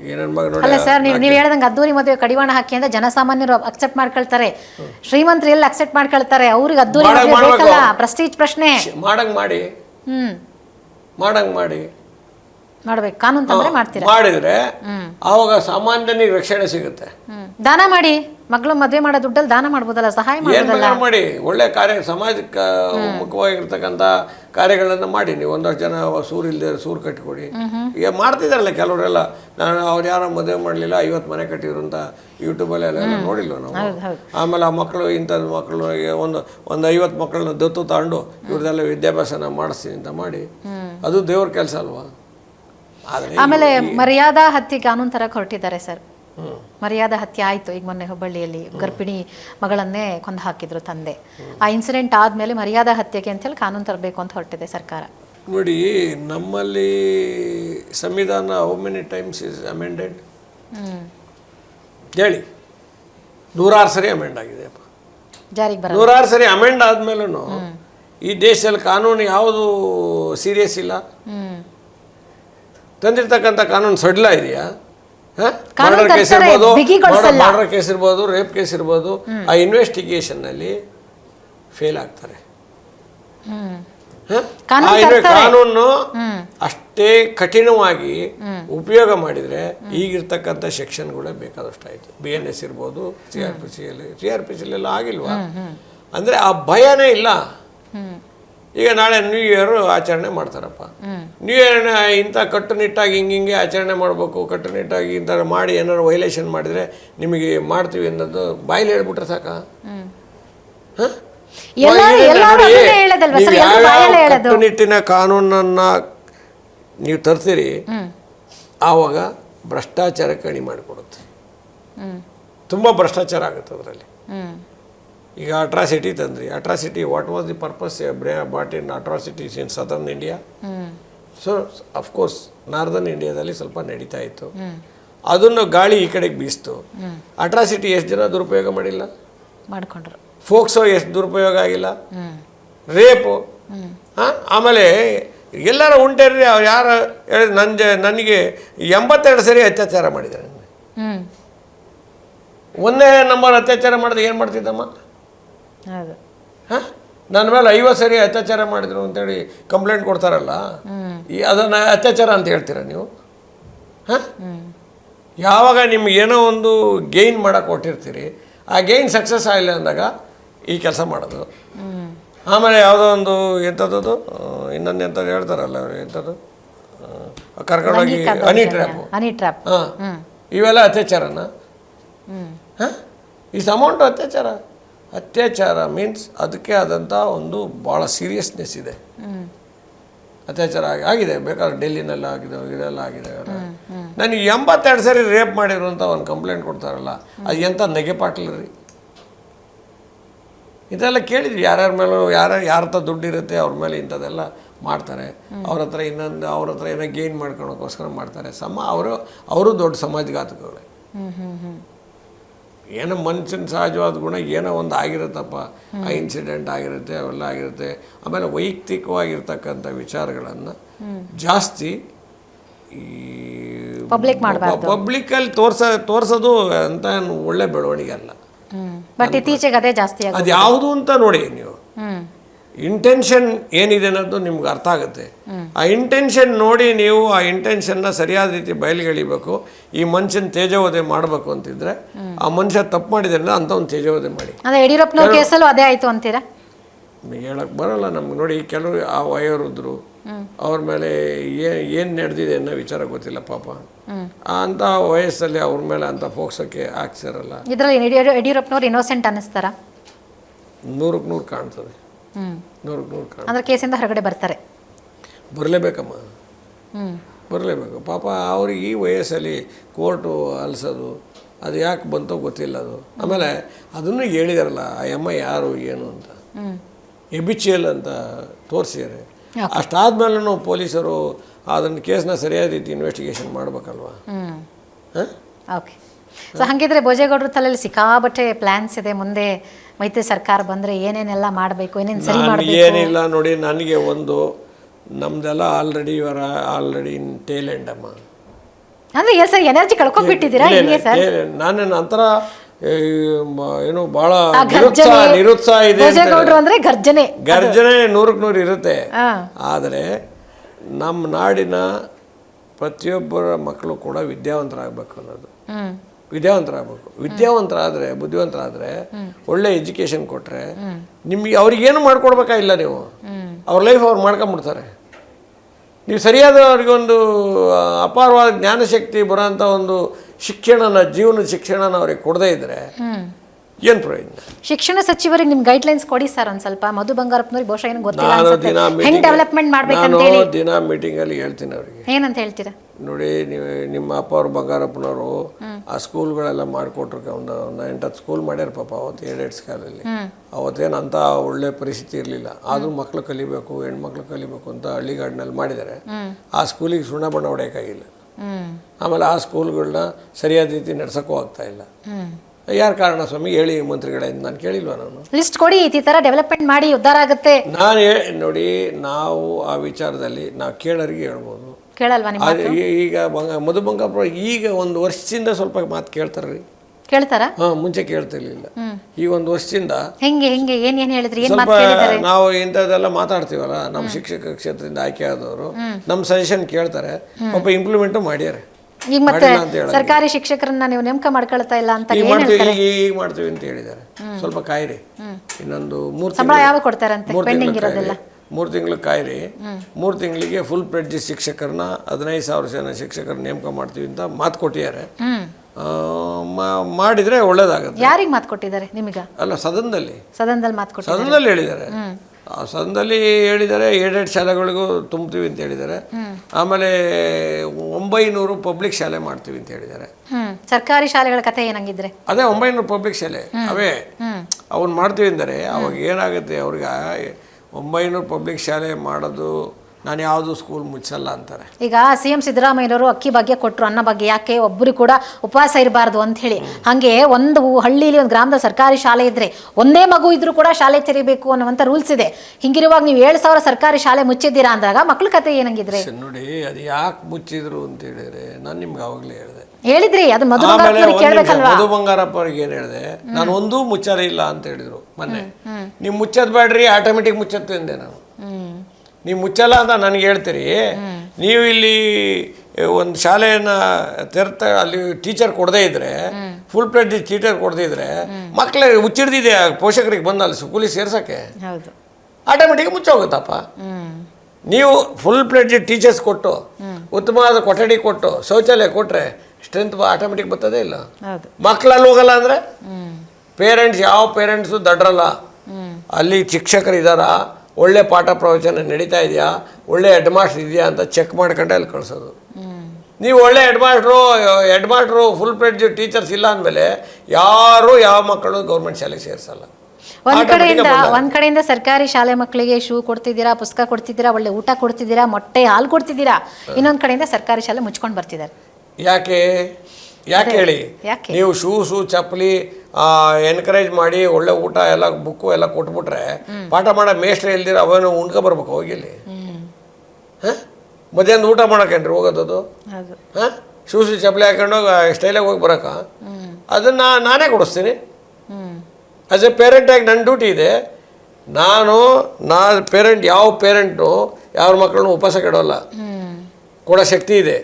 ಈ ನನ್ನ ಮಗ ಅಲ್ಲ ಸರ್ ನೀವು ನೀವು ಹೇಳ್ದಂಗೆ ಅದ್ದೂರಿ ಮದುವೆ ಕಡಿವಾಣ ಹಾಕಿ ಅಂದ್ರೆ ಜನಸಾಮಾನ್ಯರು ಅಕ್ಸೆಪ್ಟ್ ಮಾಡ್ಕೊಳ್ತಾರೆ. ಶ್ರೀಮಂತರು ಎಲ್ಲ ಅಕ್ಸೆಪ್ಟ್ ಮಾಡ್ಕೊಳ್ತಾರೆ. ಅವ್ರಿಗೆ ಅದ್ದೂರಿ ಮಾಡಕ್ ಮದುವೆ ಮಾಡ್ಬೇಕು. ಬೇಕಲ್ಲ? ಪ್ರೆಸ್ಟೀಜ್ ಪ್ರಶ್ನೆ. ಮಾಡಂಗ್ ಮಾಡಿ. ಹ್ಮ್. ಮಾಡಂಗ್ ಮಾಡಿ. ಮಾಡ್ಬೇಕು. ಕಾನೂನು ತಂದ್ರೆ ಮಾಡ್ತೀರಾ? ಮಾಡಿದ್ರೆ ಅವಾಗ ಸಾಮಾನ್ಯನಿಗೆ ರಕ್ಷಣೆ ಸಿಗುತ್ತೆ. ಹ್ಮ್. ದಾನ ಮಾಡಿ. ಮಗಳು ಮದುವೆ ಮಾಡೋ ದುಡ್ಡಲ್ಲಿ ದಾನ ಮಾಡ್ಬೋದಲ್ಲ ಸಹಾಯ ಏನ್ ಮಾಡ್ಬೋದಲ್ಲ? ಬೇಕಾದ್ರೂ ಮಾಡಿ. ಒಳ್ಳೆ ಕಾರ್ಯ ಸಮಾಜಕ್ಕೆ ಮುಖವಾಗಿರ್ತಕ್ಕಂಥ ಕಾರ್ಯಗಳನ್ನು ಮಾಡಿ ನೀವು. ಒಂದಷ್ಟು ಜನ ಸೂರು ಇಲ್ಲದೆ ಸೂರು ಕಟ್ಟಿಕೊಡಿ ಈಗ ಮಾಡ್ತಿದ್ದಾರಲ್ಲ ಕೆಲವರೆಲ್ಲ. ನಾನು ಅವ್ರು ಯಾರೋ ಮದುವೆ ಮಾಡಲಿಲ್ಲ ಐವತ್ತು ಮನೆ ಕಟ್ಟಿದ್ರು ಅಂತ ಯೂಟ್ಯೂಬಲ್ಲೆಲ್ಲ ನೋಡಿಲ್ವ ನಾವು? ಆಮೇಲೆ ಆ ಮಕ್ಕಳು ಇಂಥದ್ದು ಮಕ್ಕಳು ಈಗ ಒಂದು ಒಂದು ಐವತ್ತು ಮಕ್ಕಳನ್ನ ದತ್ತು ತಗೊಂಡು ಇವ್ರದ್ದೆಲ್ಲ ವಿದ್ಯಾಭ್ಯಾಸನ ಮಾಡಿಸ್ತೀನಿ ಅಂತ ಮಾಡಿ. ಅದು ದೇವ್ರ ಕೆಲಸ ಅಲ್ವಾ? ಆಮೇಲೆ ಮರ್ಯಾದಾ ಹತ್ತಿ ಕಾನೂನು ಥರ ಹೊರಟಿದ್ದಾರೆ ಸರ್. ಮರ್ಯಾದಾ ಹತ್ಯೆ ಆಯ್ತು. ಈಗ ಮೊನ್ನೆ ಹುಬ್ಬಳ್ಳಿಯಲ್ಲಿ ಗರ್ಭಿಣಿ ಮಗಳನ್ನೇ ಕೊಂದು ಹಾಕಿದ್ರು ತಂದೆ. ಆ ಇನ್ಸಿಡೆಂಟ್ ಆದ್ಮೇಲೆ ಮರ್ಯಾದ ಹತ್ಯೆಗೆ ಅಂತೇಳಿ ಕಾನೂನು ತರಬೇಕು ಅಂತ ಹೊರಟಿದೆ ಸರ್ಕಾರ. ನೋಡಿ ನಮ್ಮಲ್ಲಿ ಸಂವಿಧಾನ how many times is amended ಹೇಳಿ. ನೂರಾರು ಸರಿ ಅಮೆಂಡ್ ಆಗಿದೆ ಜಾರಿಗೆ ಬರ ನೂರಾರು ಸರಿ ಅಮೆಂಡ್ ಆದ್ಮೇಲೂ ಈ ದೇಶದಲ್ಲಿ ಕಾನೂನು ಯಾವುದು ಸೀರಿಯಸ್ ಇಲ್ಲ? ತಂದಿರ್ತಕ್ಕಂಥ ಕಾನೂನು ಸಡ್ಲ ಇದೆಯಾ? ಮರ್ಡರ್ ಕೇಸ್ ಇರ್ಬೋದು ಬಿಗಿಗೊಳಿಸಲ್ಲ. ಮರ್ಡರ್ ಕೇಸ್ ಇರ್ಬೋದು ರೇಪ್ ಕೇಸ್ ಇರ್ಬೋದು ಆ ಇನ್ವೆಸ್ಟಿಗೇಷನ್ನಲ್ಲಿ ಫೇಲ್ ಆಗ್ತಾರೆ? ಕಾನೂನು ಅಷ್ಟೇ ಕಠಿಣವಾಗಿ ಉಪಯೋಗ ಮಾಡಿದ್ರೆ ಈಗಿರ್ತಕ್ಕಂಥ ಸೆಕ್ಷನ್ಗಳೇ ಬೇಕಾದಷ್ಟು ಆಯ್ತು. ಬಿ ಎನ್ ಎಸ್ ಇರ್ಬೋದು ಸಿ ಆರ್ ಪಿ ಸಿಯಲ್ಲಿ ಸಿ ಆರ್ ಪಿ ಸಿಲೆಲ್ಲ ಆಗಿಲ್ವಾ? ಅಂದ್ರೆ ಆ ಭಯನೇ ಇಲ್ಲ. ಈಗ ನಾಳೆ ನ್ಯೂ ಇಯರ್ ಆಚರಣೆ ಮಾಡ್ತಾರಪ್ಪ. ನ್ಯೂ ಇಯರ್ ಇಂಥ ಕಟ್ಟುನಿಟ್ಟಾಗಿ ಹಿಂಗೆ ಹಿಂಗೆ ಆಚರಣೆ ಮಾಡಬೇಕು ಕಟ್ಟುನಿಟ್ಟಾಗಿ ಇಂಥ ಮಾಡಿ ಏನಾರು ವೈಲೇಷನ್ ಮಾಡಿದರೆ ನಿಮಗೆ ಮಾಡ್ತೀವಿ ಅನ್ನೋದು ಬಾಯಲ್ಲಿ ಹೇಳ್ಬಿಟ್ರೆ ಸಾಕ? ಹ? ಕಟ್ಟುನಿಟ್ಟಿನ ಕಾನೂನನ್ನು ನೀವು ತರ್ತೀರಿ ಆವಾಗ ಭ್ರಷ್ಟಾಚಾರ ಕಡಿಮೆ ಮಾಡಿಕೊಡುತ್ತೆ. ತುಂಬ ಭ್ರಷ್ಟಾಚಾರ ಆಗುತ್ತೆ ಅದರಲ್ಲಿ. ಈಗ atrocity ತಂದ್ರಿ. Atrocity what was the purpose but in atrocities in southern India so of course northern ಇಂಡಿಯಾದಲ್ಲಿ ಸ್ವಲ್ಪ ನಡೀತಾ ಇತ್ತು. ಅದನ್ನು ಗಾಳಿ ಈ ಕಡೆಗೆ ಬೀಸ್ತು. ಅಟ್ರಾಸಿಟಿ ಎಷ್ಟು ಜನ ದುರುಪಯೋಗ ಮಾಡಿಲ್ಲ? ಮಾಡ್ಕೊಂಡ್ರು. ಫೋಕ್ಸೋ ಎಷ್ಟು ದುರುಪಯೋಗ ಆಗಿಲ್ಲ? ರೇಪು ಹಾಂ? ಆಮೇಲೆ ಎಲ್ಲರ ಉಂಟೇರಿ ಅವ್ರು ಯಾರು ಹೇಳಿದ್ರು ನನ್ನ ಜ ನನಗೆ ಎಂಬತ್ತೆರಡು ಸರಿ ಅತ್ಯಾಚಾರ ಮಾಡಿದ್ದಾರೆ. ಒಂದೇ ನಂಬರ್ ಅತ್ಯಾಚಾರ ಮಾಡಿದ್ರೆ ಏನು ಮಾಡ್ತಿದ್ದಮ್ಮ? ಹಾಂ? ನನ್ನ ಮೇಲೆ ಐವತ್ತು ಸರಿ ಅತ್ಯಾಚಾರ ಮಾಡಿದ್ರು ಅಂತೇಳಿ ಕಂಪ್ಲೇಂಟ್ ಕೊಡ್ತಾರಲ್ಲ? ಈ ಅದನ್ನು ಅತ್ಯಾಚಾರ ಅಂತ ಹೇಳ್ತೀರಾ ನೀವು? ಹಾಂ? ಯಾವಾಗ ನಿಮ್ಗೆ ಏನೋ ಒಂದು ಗೇಯ್ನ್ ಮಾಡಕ್ಕೆ ಕೊಟ್ಟಿರ್ತೀರಿ ಆ ಗೇಯ್ನ್ ಸಕ್ಸಸ್ ಆಗಿಲ್ಲ ಅಂದಾಗ ಈ ಕೆಲಸ ಮಾಡೋದು. ಆಮೇಲೆ ಯಾವುದೋ ಒಂದು ಎಂಥದ್ದು ಇನ್ನೊಂದು ಎಂಥದ್ದು ಹೇಳ್ತಾರಲ್ಲ ಅವರು ಎಂಥದ್ದು? ಕರ್ಕೊಂಡೋಗಿ ಹನಿ ಟ್ರ್ಯಾಪು ಹನಿ ಟ್ರ್ಯಾಪ್ ಹಾಂ. ಇವೆಲ್ಲ ಅತ್ಯಾಚಾರನ? ಹಾಂ? ಇಸ್ ಅಮೌಂಟ್ ಅತ್ಯಾಚಾರ? ಅತ್ಯಾಚಾರ ಮೀನ್ಸ್ ಅದಕ್ಕೆ ಆದಂಥ ಒಂದು ಭಾಳ ಸೀರಿಯಸ್ನೆಸ್ ಇದೆ. ಅತ್ಯಾಚಾರ ಆಗಿ ಆಗಿದೆ ಬೇಕಾದ್ರೆ ಡೆಲ್ಲಿನಲ್ಲಿ ಆಗಿದೆ ಇದೆಲ್ಲ ಆಗಿದೆ. ನನಗೆ ಎಂಬತ್ತೆರಡು ಸರಿ ರೇಪ್ ಮಾಡಿರು ಅಂತ ಒಂದು ಕಂಪ್ಲೇಂಟ್ ಕೊಡ್ತಾರಲ್ಲ ಅದು ಎಂಥ ನೆಗೆಪಾಟ್ಲ ರೀ? ಇದೆಲ್ಲ ಕೇಳಿದ್ವಿ ಯಾರ್ಯಾರ ಮೇಲೂ ಯಾರ್ಯಾರು ಯಾರ ಹತ್ರ ದುಡ್ಡು ಇರುತ್ತೆ ಅವ್ರ ಮೇಲೆ ಇಂಥದ್ದೆಲ್ಲ ಮಾಡ್ತಾರೆ. ಅವ್ರ ಹತ್ರ ಇನ್ನೊಂದು ಅವ್ರ ಹತ್ರ ಏನೋ ಗೇನ್ ಮಾಡ್ಕೊಳಕ್ಕೋಸ್ಕರ ಮಾಡ್ತಾರೆ. ಸಮ ಅವರು ಅವರು ದೊಡ್ಡ ಸಮಾಜಘಾತಕಗಳೇ ಏನೋ ಮನುಷ್ಯನ ಸಹಜವಾದ ಗುಣ ಏನೋ ಒಂದು ಆಗಿರುತ್ತಪ್ಪ. ಆ ಇನ್ಸಿಡೆಂಟ್ ಆಗಿರುತ್ತೆ ಅವೆಲ್ಲ ಆಗಿರುತ್ತೆ. ಆಮೇಲೆ ವೈಯಕ್ತಿಕವಾಗಿರ್ತಕ್ಕಂಥ ವಿಚಾರಗಳನ್ನು ಜಾಸ್ತಿ ಈ ಪಬ್ಲಿಕ್ ಮಾಡ್ಬಾರ್ದು. ಪಬ್ಲಿಕಲ್ಲಿ ತೋರ್ಸ ತೋರಿಸೋದು ಅಂತ ಒಳ್ಳೆ ಬೆಳವಣಿಗೆ ಅಲ್ಲ. ಹ್ಮ್. ಬಟ್ ಇತ್ತೀಚೆಗೆ ಅದೇ ಜಾಸ್ತಿ ಅದು ಯಾವುದು ಅಂತ ನೋಡಿ ನೀವು. ಇಂಟೆನ್ಷನ್ ಏನಿದೆ ಅನ್ನೋದು ನಿಮ್ಗೆ ಅರ್ಥ ಆಗುತ್ತೆ. ಆ ಇಂಟೆನ್ಷನ್ ನೋಡಿ ನೀವು ಆ ಇಂಟೆನ್ಷನ್ನ ಸರಿಯಾದ ರೀತಿ ಬಯಲಿಗೆಳಿಬೇಕು ಈ ಮನುಷ್ಯನ ತೇಜೋವಧೆ ಮಾಡಬೇಕು ಅಂತಿದ್ರೆ ಆ ಮನುಷ್ಯ ತಪ್ಪು ಮಾಡಿದ್ರೆ ಅಂತ ಒಂದು ತೇಜೋವಧೆ ಮಾಡಿ. ಯಡಿಯೂರಪ್ಪನ ಯಡಿಯೂರಪ್ಪನವ್ರ ಕೇಸಲ್ಲೂ ಅದೇ ಆಯ್ತು ಅಂತೀರಾ? ನಿಮಗೆ ಹೇಳಕ್ಕೆ ಬರಲ್ಲ ನಮ್ಗೆ ನೋಡಿ ಕೆಲವರು ಆ ವಯೋವೃದ್ಧರು ಅವ್ರ ಮೇಲೆ ಏನು ನಡೆದಿದೆ ಅನ್ನೋ ವಿಚಾರ ಗೊತ್ತಿಲ್ಲ ಪಾಪ. ಅಂತ ವಯಸ್ಸಲ್ಲಿ ಅವ್ರ ಮೇಲೆ ಅಂತ ಫೋಕ್ಸಕ್ಕೆ ಹಾಕ್ಸಿರಲ್ಲ ಇದರಲ್ಲಿ ಯಡಿಯೂರ- ಯಡಿಯೂರಪ್ಪನವ್ರು ಇನ್ನೋಸೆಂಟ್ ಅನ್ನಿಸ್ತಾರ? ನೂರಕ್ಕೆ ನೂರು ಕಾಣ್ತದೆ. ನೂರು ಅಂದ್ರೆ ಕೇಸಿಂದ ಹೊರಗಡೆ ಬರ್ತಾರೆ. ಬರಲೇಬೇಕಮ್ಮ. ಬರಲೇಬೇಕು. ಪಾಪ ಅವ್ರಿಗೆ ಈ ವಯಸ್ಸಲ್ಲಿ ಕೋರ್ಟು ಅಲ್ಸೋದು ಅದು ಯಾಕೆ ಬಂತೋ ಗೊತ್ತಿಲ್ಲ ಅದು. ಆಮೇಲೆ ಅದನ್ನು ಹೇಳಿದಾರಲ್ಲ ಆ ಎಮ್ಮ ಯಾರು ಏನು ಅಂತ. ಎಬಿಚಿಯಲ್ ಅಂತ ತೋರಿಸಿದ್ದಾರೆ. ಅಷ್ಟಾದ್ಮೇಲೂ ಪೊಲೀಸರು ಅದನ್ನು ಕೇಸನ್ನ ಸರಿಯಾದ ರೀತಿ ಇನ್ವೆಸ್ಟಿಗೇಷನ್ ಮಾಡಬೇಕಲ್ವಾ? ಹಾಂ? ಓಕೆ. ಸೊ ಹಾಗಿದ್ರೆ ಭೋಜೇಗೌಡರ ತಲೆಯಲ್ಲಿ ಸಿಕ್ಕಾಬಟ್ಟೆ ಪ್ಲಾನ್ಸ್ ಇದೆ. ಮುಂದೆ ಮೈತ್ರಿ ಸರ್ಕಾರ ಬಂದ್ರೆ ಏನೇನೆಲ್ಲ ಮಾಡಬೇಕು ಏನೇನು ಸರಿ ಮಾಡಬೇಕು? ಏನಿಲ್ಲ ನೋಡಿ ನನಗೆ ಒಂದು ನಮ್ದೆಲ್ಲ ಆಲ್ರೆಡಿ ಇವರ ಆಲ್ರೆಡಿ ಇನ್ ಟೇಲ್ ಎಂಡ್ ಅಮ್ಮ. ಅಂದ್ರೆ ಎಸ್ ಸರ್ ಎನರ್ಜಿ ಕಳ್ಕೊಂಡ್ಬಿಟ್ಟಿದ್ದೀರಾ? ಬಿಟ್ಟಿದೀರಾ ಹಿಂಗೆ ಸರ್? ನಾನು ನಂತರ ಏನು ಬಹಳ ನಿರುತ್ಸಾಹ ನಿರುತ್ಸಾಹ ಇದೆ ಅಂದ್ರೆ ಗರ್ಜನೆ. ಗರ್ಜನೆ ನೂರಕ್ಕೆ ನೂರು ಇರುತ್ತೆ. ಆದರೆ ನಮ್ಮ ನಾಡಿನ ಪ್ರತಿಯೊಬ್ಬರ ಮಕ್ಕಳು ಕೂಡ ವಿದ್ಯಾವಂತರಾಗಬೇಕು ಅನ್ನೋದು. ವಿದ್ಯಾವಂತರಾಗಬೇಕು. ವಿದ್ಯಾವಂತರಾದರೆ ಬುದ್ಧಿವಂತರಾದರೆ ಒಳ್ಳೆ ಎಜುಕೇಶನ್ ಕೊಟ್ಟರೆ ನಿಮಗೆ ಅವ್ರಿಗೇನು ಮಾಡ್ಕೊಡ್ಬೇಕಾಗಿಲ್ಲ ನೀವು. ಅವ್ರ ಲೈಫ್ ಅವ್ರು ಮಾಡ್ಕೊಂಬಿಡ್ತಾರೆ. ನೀವು ಸರಿಯಾದ ಅವ್ರಿಗೆ ಒಂದು ಅಪಾರವಾದ ಜ್ಞಾನಶಕ್ತಿ ಬರೋಂಥ ಒಂದು ಶಿಕ್ಷಣನ ಜೀವನದ ಶಿಕ್ಷಣನ ಅವ್ರಿಗೆ ಕೊಡದೇ ಇದ್ದರೆ ಹ್ಮ್. ಏನು ಪ್ರಯೋಜನ? ಶಿಕ್ಷಣ ಸಚಿವರಿಗೆ ನಿಮ್ಗೆ ಗೈಡ್ಲೈನ್ಸ್ ಕೊಡಿ ಸರ್ ಒಂದು ಸ್ವಲ್ಪ. ಮಧು ಬಂಗಾರಪ್ಪನವ್ರಿಗೆ ಬಹುಶಃ ಏನು ಗೊತ್ತಿಲ್ಲ ನಾನು ಅನ್ಸುತ್ತೆ. ದಿನ ಹೆಂಗ್ ಮೀಟಿಂಗ್ ಡೆವಲಪ್ಮೆಂಟ್ ಮಾಡ್ಬೇಕಂತ ಹೇಳಿ. ದಿನ ಮೀಟಿಂಗಲ್ಲಿ ಹೇಳ್ತೀನಿ ಅವರಿಗೆ. ಏನಂತ ಹೇಳ್ತೀರಾ? ನೋಡಿ ನೀವು ನಿಮ್ಮ ಅಪ್ಪ ಅವ್ರ ಬಂಗಾರಪ್ಪನವರು ಆ ಸ್ಕೂಲ್ಗಳೆಲ್ಲ ಮಾಡಿಕೊಟ್ರು ಒಂದು ಎಂಟತ್ತು ಸ್ಕೂಲ್ ಮಾಡ್ಯಾರ ಪಾಪ ಅವತ್ತು ಎರಡೆರಡು ಸ್ಕಾಲಲ್ಲಿ ಅವತ್ತೇನು ಅಂಥ ಒಳ್ಳೆ ಪರಿಸ್ಥಿತಿ ಇರಲಿಲ್ಲ. ಆದರೂ ಮಕ್ಕಳು ಕಲಿಬೇಕು ಹೆಣ್ಮಕ್ಳು ಕಲಿಬೇಕು ಅಂತ ಹಳ್ಳಿಗಾಡಿನಲ್ಲಿ ಮಾಡಿದ್ದಾರೆ ಆ ಸ್ಕೂಲಿಗೆ ಸುಣ್ಣ ಬಣ್ಣ ಹೊಡೆಯೋಕ್ಕಾಗಿಲ್ಲ ಆಮೇಲೆ ಆ ಸ್ಕೂಲ್ಗಳನ್ನ ಸರಿಯಾದ ರೀತಿ ನಡ್ಸೋಕ್ಕೂ ಆಗ್ತಾ ಇಲ್ಲ. ಯಾರ ಕಾರಣ ಸ್ವಾಮಿ? ಹೇಳಿ ಮಂತ್ರಿಗಳಿಂದ ನಾನು ಕೇಳಿಲ್ವ ನಾನು? ಲಿಸ್ಟ್ ಕೊಡಿ ಈ ತರ ಡೆವಲಪ್ಮೆಂಟ್ ಮಾಡಿ ಉದ್ದಾರ ಆಗುತ್ತೆ. ನಾನು ನೋಡಿ ನಾವು ಆ ವಿಚಾರದಲ್ಲಿ ನಾವು ಕೇಳೋರಿಗೆ ಹೇಳ್ಬೋದು. ಕೇಳಲ್ವಾ ನಿಮ್ಮ ಈಗ ಬಂಗ ಮಧು ಬಂಗಾಪುರ ಈಗ ಒಂದು ವರ್ಷದಿಂದ ಸ್ವಲ್ಪ ಮಾತು ಕೇಳ್ತಾರೆ ರೀ ಕೇಳ್ತಾರಾ? ಹಾಂ ಮುಂಚೆ ಕೇಳ್ತಿರ್ಲಿಲ್ಲ. ಈಗ ಒಂದು ವರ್ಷದಿಂದ ಹೆಂಗೆ ಹೆಂಗೆ ಏನ್ ಏನ್ ಹೇಳಿದ್ರಿ? ಏನ್ ಮಾತು ಸ್ವಲ್ಪ ಕೇಳಿದ್ದಾರೆ ನಾವು ಇಂಥದ್ದೆಲ್ಲ ಮಾತಾಡ್ತೀವಲ್ಲ ನಮ್ಮ ಶಿಕ್ಷಕ ಕ್ಷೇತ್ರದಿಂದ ಆಯ್ಕೆ ಆದವರು ನಮ್ಮ ಸಜೆಷನ್ ಕೇಳ್ತಾರೆ ಪಾಪ ಇಂಪ್ಲಿಮೆಂಟು ಮಾಡ್ಯಾರೆ. ಈಗ ಮತ್ತೆ ಮಾಡಿಲ್ಲ ಅಂತ ಹೇಳಂಗಿಲ್ಲ. ಸರ್ಕಾರಿ ಶಿಕ್ಷಕರನ್ನ ನೀವು ನೇಮಕ ಮಾಡ್ಕೊಳ್ತಾ ಇಲ್ಲ ಅಂತ ಈಗ ಏನ್ ಮಾಡ್ತೀವಿ ಈಗ ಈಗ ಮಾಡ್ತೀವಿ ಅಂತ ಹೇಳಿದ್ದಾರೆ. ಸ್ವಲ್ಪ ಕಾಯಿರಿ. ಇನ್ನೊಂದು ಮೂರು ಸಂಬಳ ಯಾವಾಗ ಕೊಡ್ತಾರಂತೆ? ಪೆಂಡಿಂಗ್ ಇರೋದಿಲ್ಲ. ಮೂರು ತಿಂಗಳು ಕಾಯಿರಿ. ಮೂರು ತಿಂಗಳಿಗೆ ಫುಲ್ ಪ್ರೆಡ್ಜ್ ಶಿಕ್ಷಕರನ್ನ ಹದಿನೈದು ಸಾವಿರ ಜನ ಶಿಕ್ಷಕರನ್ನ ನೇಮಕ ಮಾಡ್ತೀವಿ ಅಂತ ಮಾತು ಕೊಟ್ಟಿದ್ದಾರೆ. ಮಾಡಿದ್ರೆ ಒಳ್ಳೇದಾಗುತ್ತೆ. ಯಾರಿಗೆ ಮಾತು ಕೊಟ್ಟಿದ್ದಾರೆ ನಿಮಗೆ? ಅಲ್ಲ ಸದನದಲ್ಲಿ. ಸದನದಲ್ಲಿ ಮಾತು ಸದನದಲ್ಲಿ ಹೇಳಿದ್ದಾರೆ. ಆ ಸದನದಲ್ಲಿ ಹೇಳಿದ್ದಾರೆ ಎರಡೆರಡು ಶಾಲೆಗಳಿಗೂ ತುಂಬ್ತೀವಿ ಅಂತ ಹೇಳಿದ್ದಾರೆ. ಆಮೇಲೆ ಒಂಬೈನೂರು ಪಬ್ಲಿಕ್ ಶಾಲೆ ಮಾಡ್ತೀವಿ ಅಂತ ಹೇಳಿದ್ದಾರೆ. ಸರ್ಕಾರಿ ಶಾಲೆಗಳ ಕಥೆ ಏನಂಗಿದ್ರೆ? ಅದೇ ಒಂಬೈನೂರು ಪಬ್ಲಿಕ್ ಶಾಲೆ. ಅವೇ. ಅವನ್ ಮಾಡ್ತೀವಿ ಅಂದರೆ ಅವಾಗ ಏನಾಗುತ್ತೆ ಅವ್ರಿಗೆ ಒಂಬೈನೂರು ಪಬ್ಲಿಕ್ ಶಾಲೆ ಮಾಡೋದು ನಾನು ಯಾವುದು ಸ್ಕೂಲ್ ಮುಚ್ಚಲ್ಲ ಅಂತಾರೆ. ಈಗ ಸಿ ಎಂ ಸಿದ್ದರಾಮಯ್ಯನವರು ಅಕ್ಕಿ ಬಗ್ಗೆ ಕೊಟ್ಟರು ಅನ್ನ ಬಗ್ಗೆ ಯಾಕೆ? ಒಬ್ಬರು ಕೂಡ ಉಪವಾಸ ಇರಬಾರ್ದು ಅಂತ ಹೇಳಿ. ಹಾಗೆ ಒಂದು ಹಳ್ಳಿಲಿ ಒಂದು ಗ್ರಾಮದ ಸರ್ಕಾರಿ ಶಾಲೆ ಇದ್ದರೆ ಒಂದೇ ಮಗು ಇದ್ದರೂ ಕೂಡ ಶಾಲೆ ತೆರಿಬೇಕು ಅನ್ನುವಂಥ ರೂಲ್ಸ್ ಇದೆ. ಹಿಂಗಿರುವಾಗ ನೀವು ಏಳು ಸಾವಿರ ಸರ್ಕಾರಿ ಶಾಲೆ ಮುಚ್ಚಿದ್ದೀರಾ ಅಂದಾಗ ಮಕ್ಳ ಕತೆ ಏನಂಗಿದ್ರೆ? ನೋಡಿ ಅದು ಯಾಕೆ ಮುಚ್ಚಿದ್ರು ಅಂತ ಹೇಳಿದ್ರೆ ನಾನು ನಿಮ್ಗೆ ಆವಾಗಲೇ ಹೇಳಿದೆ. ಹೇಳಿದ್ರಿ ಅದು ಮಧು ಆಮೇಲೆ ಬಂಗಾರಪ್ಪನವ್ರಿಗೆ ಒಂದ್ ನಿಮಿಷ ಕೇಳ್ಬೇಕಲ್ವಾ? ಮಧು ಬಂಗಾರಪ್ಪ ಅವ್ರಿಗೆ ಏನ್ ಹೇಳಿದೆ ನಾನು ಒಂದೂ ಮುಚ್ಚಾರ ಇಲ್ಲ ಅಂತ ಹೇಳಿದ್ರು ಮೊನ್ನೆ. ನೀವು ಮುಚ್ಚದ್ ಬೇಡ್ರಿ ಆಟೋಮೆಟಿಕ್ ಮುಚ್ಚತ್ತೆ ಅಂದೆ ನಾನು. ಹ್ಮ್. ನೀವು ಮುಚ್ಚಲ್ಲ ಅಂತ ನನಗೆ ಹೇಳ್ತೀರಿ. ನೀವು ಇಲ್ಲಿ ಒಂದು ಶಾಲೆಯನ್ನ ತೆರ್ತ ಅಲ್ಲಿ ಟೀಚರ್ ಕೊಡದೇ ಇದ್ರೆ ಫುಲ್ ಪ್ಲೇಟ್ ಟೀಚರ್ ಕೊಡದೇ ಇದ್ರೆ ಮಕ್ಕಳಿಗೆ ಮುಚ್ಚಿಡ್ದಿದೆ ಪೋಷಕರಿಗೆ ಬಂದ ಅಲ್ಲಿ ಸ್ಕೂಲಿಗೆ ಸೇರ್ಸೋಕ್ಕೆ. ಹೌದು. ಆಟೋಮೆಟಿಕ್ ಮುಚ್ಚೋಗುತ್ತಪ್ಪ. ಹ್ಮ್. ನೀವು ಫುಲ್ ಪ್ಲೇಟ್ ಟೀಚರ್ಸ್ ಕೊಟ್ಟು ಉತ್ತಮವಾದ ಕೊಠಡಿ ಕೊಟ್ಟು ಶೌಚಾಲಯ ಕೊಟ್ಟರೆ ಸ್ಟ್ರೆಂತ್ ಆಟೋಮೆಟಿಕ್ ಬರ್ತದೇ ಇಲ್ಲ. ಮಕ್ಕಳಲ್ಲಿ ಹೋಗಲ್ಲ ಅಂದರೆ ಪೇರೆಂಟ್ಸ್ ಯಾವ ಪೇರೆಂಟ್ಸು ದಡ್ರಲ್ಲ. ಅಲ್ಲಿ ಶಿಕ್ಷಕರು ಇದ್ದಾರಾ ಒಳ್ಳೆ ಪಾಠ ಪ್ರವಚನ ನಡೀತಾ ಇದೆಯಾ? ಒಳ್ಳೆ ಹೆಡ್ ಮಾಸ್ಟರ್ ಇದೆಯಾ ಅಂತ ಚೆಕ್ ಮಾಡ್ಕೊಂಡೆ ಅಲ್ಲಿ ಕಳಿಸೋದು. ನೀವು ಒಳ್ಳೆ head master head master full plate teachers ಇಲ್ಲ ಅಂದಮೇಲೆ ಯಾರು ಯಾವ ಮಕ್ಕಳು ಗೌರ್ಮೆಂಟ್ ಶಾಲೆಗೆ ಸೇರಿಸಲ್ಲ. ಒಂದ್ ಕಡೆಯಿಂದ ಒಂದ್ ಕಡೆಯಿಂದ ಸರ್ಕಾರಿ ಶಾಲೆ ಮಕ್ಕಳಿಗೆ ಶೂ ಕೊಡ್ತಿದ್ದೀರಾ ಪುಸ್ತಕ ಕೊಡ್ತಿದ್ದೀರಾ ಒಳ್ಳೆ ಊಟ ಕೊಡ್ತಿದ್ದೀರಾ ಮೊಟ್ಟೆ ಹಾಲು ಕೊಡ್ತಿದ್ದೀರಾ ಇನ್ನೊಂದ್ ಕಡೆಯಿಂದ ಸರ್ಕಾರಿ ಶಾಲೆ ಮುಚ್ಕೊಂಡು ಬರ್ತಿದ್ದಾರೆ. ಯಾಕೆ? ಯಾಕೆ ಹೇಳಿ? ಯಾಕೆ? ನೀವು ಶೂಸು ಚಪ್ಪಲಿ ಎನ್ಕರೇಜ್ ಮಾಡಿ ಒಳ್ಳೆ ಊಟ ಎಲ್ಲ ಬುಕ್ಕು ಎಲ್ಲ ಕೊಟ್ಬಿಟ್ರೆ ಪಾಠ ಮಾಡೋ ಮೇಷ್ಟ್ರೆ ಇಲ್ದಿರ ಅವನು ಉಣ್ಕೊ ಬರ್ಬೇಕು ಹೋಗಿಲ್ಲಿ ಹಾಂ? ಮಧ್ಯಾಹ್ನ ಊಟ ಮಾಡೋಕೇನ್ರಿ ಹೋಗೋದದು? ಹಾಂ? ಶೂಸು ಚಪ್ಪಲಿ ಹಾಕೊಂಡು ಸ್ಟೈಲಾಗಿ ಹೋಗಿ ಬರೋಕ? ಅದನ್ನು ನಾನೇ ಕೊಡಿಸ್ತೀನಿ. ಆಸ್ ಎ ಪೇರೆಂಟಾಗಿ ನನ್ನ ಡ್ಯೂಟಿ ಇದೆ. ನಾನು ನಾ ಪೇರೆಂಟ್ ಯಾವ ಪೇರೆಂಟು ಯಾವ ಮಕ್ಕಳನ್ನು ಉಪವಾಸ ಕೆಡೋಲ್ಲ. ಕೊಡೋ ಶಕ್ತಿ ಇದೆ.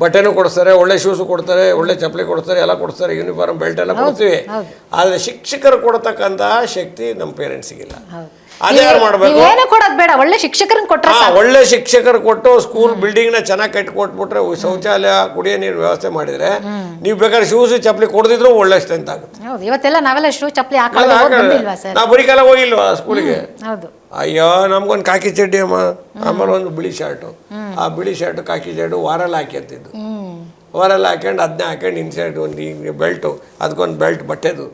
ಬಟ್ಟೆನೂ ಕೊಡಿಸ್ತಾರೆ ಒಳ್ಳೆ ಶೂಸು ಕೊಡ್ತಾರೆ ಒಳ್ಳೆ ಚಪ್ಪಲಿ ಕೊಡ್ತಾರೆ ಎಲ್ಲ ಕೊಡಿಸ್ತಾರೆ ಯೂನಿಫಾರ್ಮ್ ಬೆಲ್ಟ್ ಎಲ್ಲ ಕೊಡ್ತೀವಿ. ಆದ್ರೆ ಶಿಕ್ಷಕರು ಕೊಡತಕ್ಕಂಥ ಶಕ್ತಿ ನಮ್ಮ ಪೇರೆಂಟ್ಸಿಗಿಲ್ಲ ಅದೇ ಯಾರು ಮಾಡಬೇಕು? ಕೊಡೋದ್ ಬೇಡ ಒಳ್ಳೆ ಶಿಕ್ಷಕರನ್ನ ಕೊಟ್ಟರೆ ಒಳ್ಳೆ ಶಿಕ್ಷಕರು ಕೊಟ್ಟು ಸ್ಕೂಲ್ ಬಿಲ್ಡಿಂಗ್ನ ಚೆನ್ನಾಗಿ ಕಟ್ಟಿ ಕೊಟ್ಬಿಟ್ರೆ ಶೌಚಾಲಯ ಕುಡಿಯೋ ನೀರು ವ್ಯವಸ್ಥೆ ಮಾಡಿದ್ರೆ ನೀವು ಬೇಕಾದ್ರೆ ಶೂಸ್ ಚಪ್ಪಲಿ ಕೊಡದಿದ್ರು ಒಳ್ಳೆ ಸ್ಟ್ರೆಂತ್ ಆಗುತ್ತೆ. ಇವತ್ತೆಲ್ಲ ನಾವೆಲ್ಲ ಶೂ ಚಪ್ಪಲಿ ಹಾಕೊಳ್ಳೋದು ಹೋಗ್ ಬಂದಿಲ್ವಾ ಸರ್? ನಾ ಬರೀ ಕಾಲ ಹೋಗಿಲ್ವಾ ಸ್ಕೂಲಿಗೆ ಹೌದು. ಅಯ್ಯೋ ನಮ್ಗೊಂದು ಕಾಕಿ ಚಡ್ಡಿ ಅಮ್ಮ. ಆಮೇಲೆ ಒಂದು ಬಿಳಿ ಶರ್ಟು ಆ ಬಿಳಿ ಶರ್ಟು ಕಾಕಿ ಶರ್ಟು ವಾರಲ್ಲಿ ಹಾಕಿರ್ತಿದ್ದು ವಾರಲ್ಲಿ ಹಾಕೊಂಡು ಅದನ್ನ ಹಾಕೊಂಡು ಇನ್ಸೈಡ್ ಒಂದು ಹಿಂಗೆ ಬೆಲ್ಟು ಅದಕ್ಕೊಂದು ಬೆಲ್ಟ್ ಬಟ್ಟೆದು.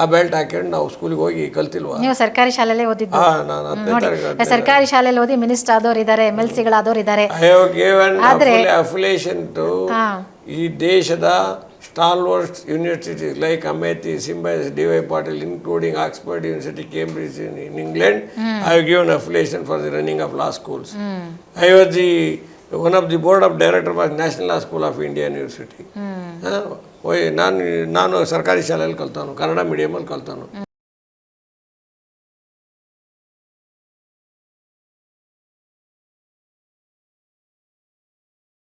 ಆ ಬೆಲ್ಟ್ ಹಾಕೊಂಡು ನಾವು ಸ್ಕೂಲಿಗೆ ಹೋಗಿ ಕಲ್ತಿಲ್ವಾ? ನೀವು ಸರ್ಕಾರಿ ಶಾಲೆಲ್ಲೇ ಓದಿದ್ದು? ನಾನು ಹತ್ತನೇ ತರಗತಿ ಸರ್ಕಾರಿ ಶಾಲೆಯಲ್ಲಿ ಓದಿ ಮಿನಿಸ್ಟರ್ ಆದವ್ರು ಇದ್ದಾರೆ ಎಂ ಎಲ್ ಸಿಗಳಾದವ್ರು ಇದ್ದಾರೆ I have given affiliation to ಈ ದೇಶದ stalwarts university like Amity Symbiosis D Y Patil including Oxford University Cambridge in in England I have given affiliation for the running of law schools I was the one of the board of director of National Law School of India University ಓಯ್ ನಾನು ನಾನು ಸರ್ಕಾರಿ ಶಾಲೆಯಲ್ಲಿ ಕಲ್ತಾನು ಕನ್ನಡ ಮೀಡಿಯಮಲ್ಲಿ ಕಲ್ತಾನು